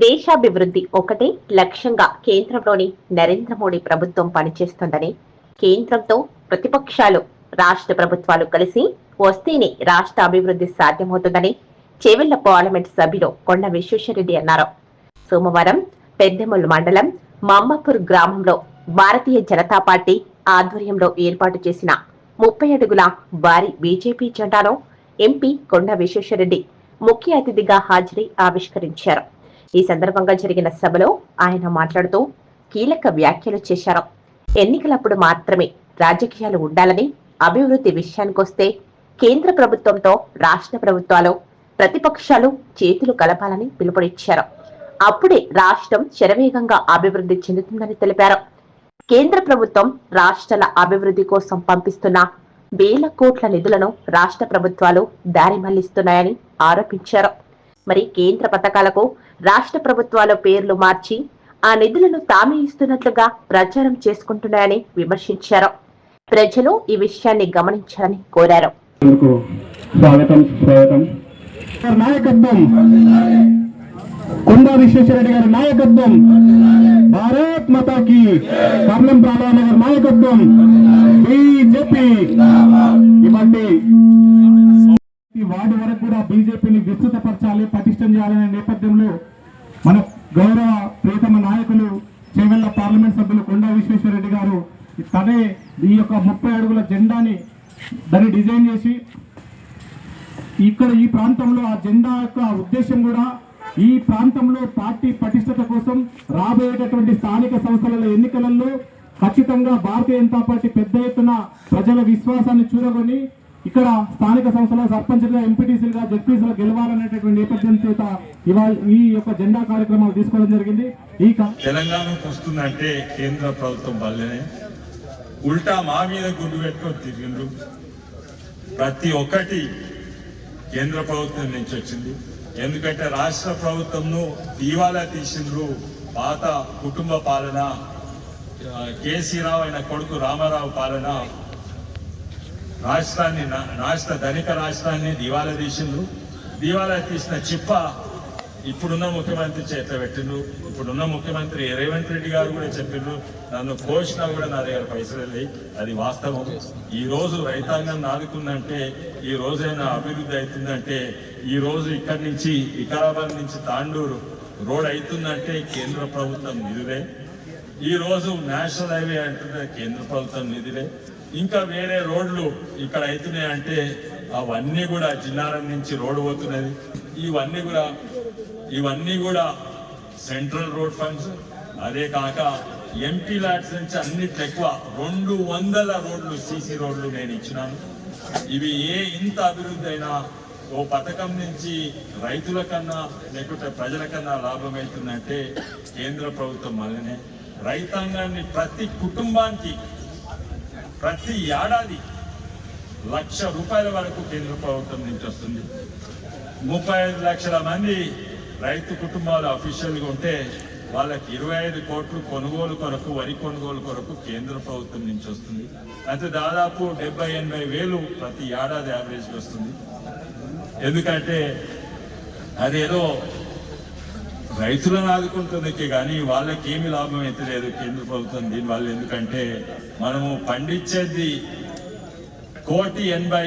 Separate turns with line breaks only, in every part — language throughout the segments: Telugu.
దేశాభివృద్ధి ఒకటే లక్ష్యంగా కేంద్రంలోని నరేంద్ర మోడీ ప్రభుత్వం పనిచేస్తోందని కేంద్రంతో ప్రతిపక్షాలు రాష్ట్ర ప్రభుత్వాలు కలిసి వస్తేనే రాష్ట్ర అభివృద్ధి సాధ్యమవుతుందని చేవెళ్ళ పార్లమెంట్ సభ్యుడు కొండ విశ్వేశ్వరరెడ్డి అన్నారు. సోమవారం పెద్దెముల్ మండలం మమ్మపూర్ గ్రామంలో భారతీయ జనతా పార్టీ ఆధ్వర్యంలో ఏర్పాటు చేసిన ముప్పై అడుగుల భారీ బీజేపీ జెండాను ఎంపీ కొండ విశ్వేశ్వరరెడ్డి ముఖ్య అతిథిగా హాజరై ఆవిష్కరించారు. ఈ సందర్భంగా జరిగిన సభలో ఆయన మాట్లాడుతూ కీలక వ్యాఖ్యలు చేశారు. ఎన్నికలప్పుడు మాత్రమే రాజకీయాలు ఉండాలని అభివృద్ధి విషయానికొస్తే కేంద్ర ప్రభుత్వంతో రాష్ట్ర ప్రభుత్వాలు ప్రతిపక్షాలు చేతులు కలపాలని పిలుపునిచ్చారు. అప్పుడే రాష్ట్రం శరవేగంగా అభివృద్ధి చెందుతుందని తెలిపారు. కేంద్ర ప్రభుత్వం రాష్ట్రాల అభివృద్ధి కోసం పంపిస్తున్న వేల కోట్ల నిధులను రాష్ట్ర ప్రభుత్వాలు దారి మళ్ళిస్తున్నాయని ఆరోపించారు. మరి కేంద్ర పథకాలకు రాష్ట్ర ప్రభుత్వాల పేర్లు మార్చి ఆ నిధులను తామే ఇస్తున్నట్లుగా ప్రచారం చేసుకుంటున్నాయని విమర్శించారు. ప్రజలు ఈ విషయాన్ని గమనించాలని కోరారు.
అందుకు స్వాగతం స్వాగతం. గారి నాయకత్వం. కొండా విశ్వేశ్వరరెడ్డి గారి నాయకత్వం. భారత్ మాతాకి కర్ణం ప్రాణాల గారి నాయకత్వం. బీజేపీ. ఇవంటి ఈ వార్డు వరకు కూడా బీజేపీని విస్తృతపరచాలి పటిష్టం చేయాలనే నేపథ్యంలో మన గౌరవ ప్రియతమ నాయకులు చేవెళ్ళ పార్లమెంట్ సభ్యులు కొండా విశ్వేశ్వరరెడ్డి గారు తనే ఈ యొక్క ముప్పై అడుగుల జెండాని దాన్ని డిజైన్ చేసి ఇక్కడ ఈ ప్రాంతంలో ఆ జెండా యొక్క ఉద్దేశం కూడా ఈ ప్రాంతంలో పార్టీ పటిష్టత కోసం రాబోయేటటువంటి స్థానిక సంస్థల ఎన్నికలలో ఖచ్చితంగా భారతీయ జనతా పార్టీ పెద్ద ఎత్తున ప్రజల విశ్వాసాన్ని చూరగొని ఇక్కడ స్థానిక సంస్థల సర్పంచ్గా ఎంపీటీసీలుగా జడ్పీసీలుగా గెలవాలనేటటువంటి నేపథ్యం చేత ఇవాళ ఈ యొక్క జెండా కార్యక్రమాలు తీసుకోవడం జరిగింది. ఈ
తెలంగాణకు వస్తుందంటే కేంద్ర ప్రభుత్వం వల్లనే ఉల్టా మా మీద గుండు పెట్టుకొని తిరిగిండ్రు. ప్రతి ఒక్కటి కేంద్ర ప్రభుత్వం నుంచి వచ్చింది. ఎందుకంటే రాష్ట్ర ప్రభుత్వంను దివాలా తీసిండ్రు పాత కుటుంబ పాలన కేసీ రావు అయిన కొడుకు రామారావు పాలన రాష్ట్రాన్ని నా- రాష్ట్ర ధనిక రాష్ట్రాన్ని దివాలా తీసిండ్రు. దివాలా తీసిన చిప్ప ఇప్పుడున్న ముఖ్యమంత్రి చేత పెట్టిండ్రు. ఇప్పుడున్న ముఖ్యమంత్రి రేవంత్ రెడ్డి గారు కూడా చెప్పిండ్రు నన్ను పోషినా కూడా నా దగ్గర పైసలు వెళ్ళి అది వాస్తవం. ఈ రోజు రైతాంగం ఆదుకుందంటే ఈ రోజైనా అభివృద్ధి అవుతుందంటే ఈ రోజు ఇక్కడి నుంచి వికారాబాద్ నుంచి తాండూరు రోడ్ అవుతుందంటే కేంద్ర ప్రభుత్వం నిధులే. ఈ రోజు నేషనల్ హైవే అంటున్న కేంద్ర ప్రభుత్వం నిధులే. ఇంకా వేరే రోడ్లు ఇక్కడ అవుతున్నాయంటే అవన్నీ కూడా జిన్నారం నుంచి రోడ్డు పోతున్నది. ఇవన్నీ కూడా ఇవన్నీ కూడా సెంట్రల్ రోడ్ ఫండ్స్. అదే కాక ఎంపీ ల్యాడ్స్ నుంచి అన్నిటి ఎక్కువ రెండు వందల రోడ్లు సీసీ రోడ్లు నేను ఇచ్చినాను. ఇవి ఏ ఇంత అభివృద్ధి అయినా ఓ పథకం నుంచి రైతుల కన్నా లేకుంటే ప్రజల కన్నా లాభం అవుతుందంటే కేంద్ర ప్రభుత్వం వల్లనే. రైతాంగాన్ని ప్రతి కుటుంబానికి ప్రతి ఏడాది లక్ష రూపాయల వరకు కేంద్ర ప్రభుత్వం నుంచి వస్తుంది. ముప్పై ఐదు లక్షల మంది రైతు కుటుంబాలు అఫీషియల్గా ఉంటే వాళ్ళకి ఇరవై ఐదు కోట్లు కొనుగోలు కొరకు వరి కొనుగోలు కొరకు కేంద్ర ప్రభుత్వం నుంచి వస్తుంది. అయితే దాదాపు డెబ్బై ఎనభై వేలు ప్రతి ఏడాది యావరేజ్ వస్తుంది. ఎందుకంటే అదేదో రైతులను ఆదుకుంటుందికే కానీ వాళ్ళకి ఏమి లాభం అయితే లేదు కేంద్ర ప్రభుత్వం దీనివల్ల ఎందుకంటే మనము పండించేది కోటి ఎనభై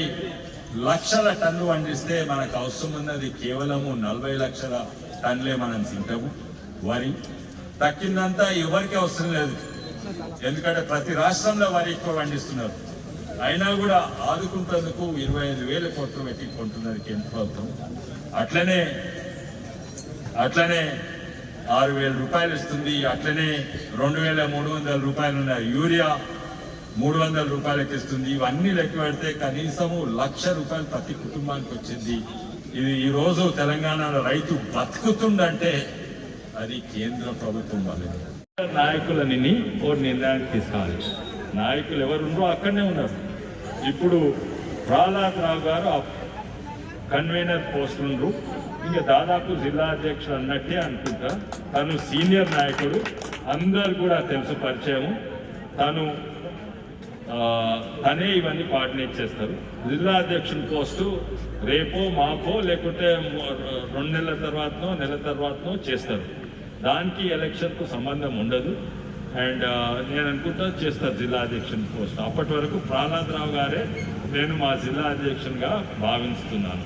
లక్షల టన్ను పండిస్తే మనకు అవసరం ఉన్నది కేవలము నలభై లక్షల టన్నులే మనం తింటాము. వరి తక్కిందంతా ఎవరికి అవసరం లేదు. ఎందుకంటే ప్రతి రాష్ట్రంలో వరి ఎక్కువ పండిస్తున్నారు. అయినా కూడా ఆదుకుంటేందుకు ఇరవై ఐదు వేల కోట్లు పెట్టి కొంటున్నది కేంద్ర ప్రభుత్వం. అట్లనే అట్లనే ఆరు వేల రూపాయలు ఇస్తుంది. అట్లనే రెండు వేల మూడు వందల రూపాయలు ఉన్న యూరియా మూడు వందల రూపాయలకి ఇస్తుంది. ఇవన్నీ లెక్క పెడితే కనీసము లక్ష రూపాయలు ప్రతి కుటుంబానికి వచ్చింది. ఇది ఈరోజు తెలంగాణలో రైతు బతుకుతుందంటే అది కేంద్ర ప్రభుత్వం వల్లే. నాయకులని ఓ నిర్ణయానికి తీసుకోవాలి. నాయకులు ఎవరుండో అక్కడనే ఉన్నారు. ఇప్పుడు ప్రహ్లాద్ రావు గారు కన్వీనర్ పోస్టులు ఇంకా దాదాపు జిల్లా అధ్యక్షుడు అన్నట్టే అనుకుంటా. తను సీనియర్ నాయకుడు. అందరు కూడా తెలుసు పరిచయం తను తనే ఇవన్నీ కోఆర్డినేట్ చేస్తారు. జిల్లా అధ్యక్షుని పోస్టు రేపో మాపో లేకుంటే రెండు నెలల తర్వాతనో నెల తర్వాతనో చేస్తారు. దానికి ఎలక్షన్కు సంబంధం ఉండదు. అండ్ నేను అనుకుంటా చేస్తారు జిల్లా అధ్యక్షుని పోస్ట్. అప్పటి వరకు ప్రాణాథరావు గారే నేను మా జిల్లా అధ్యక్షునిగా భావిస్తున్నాను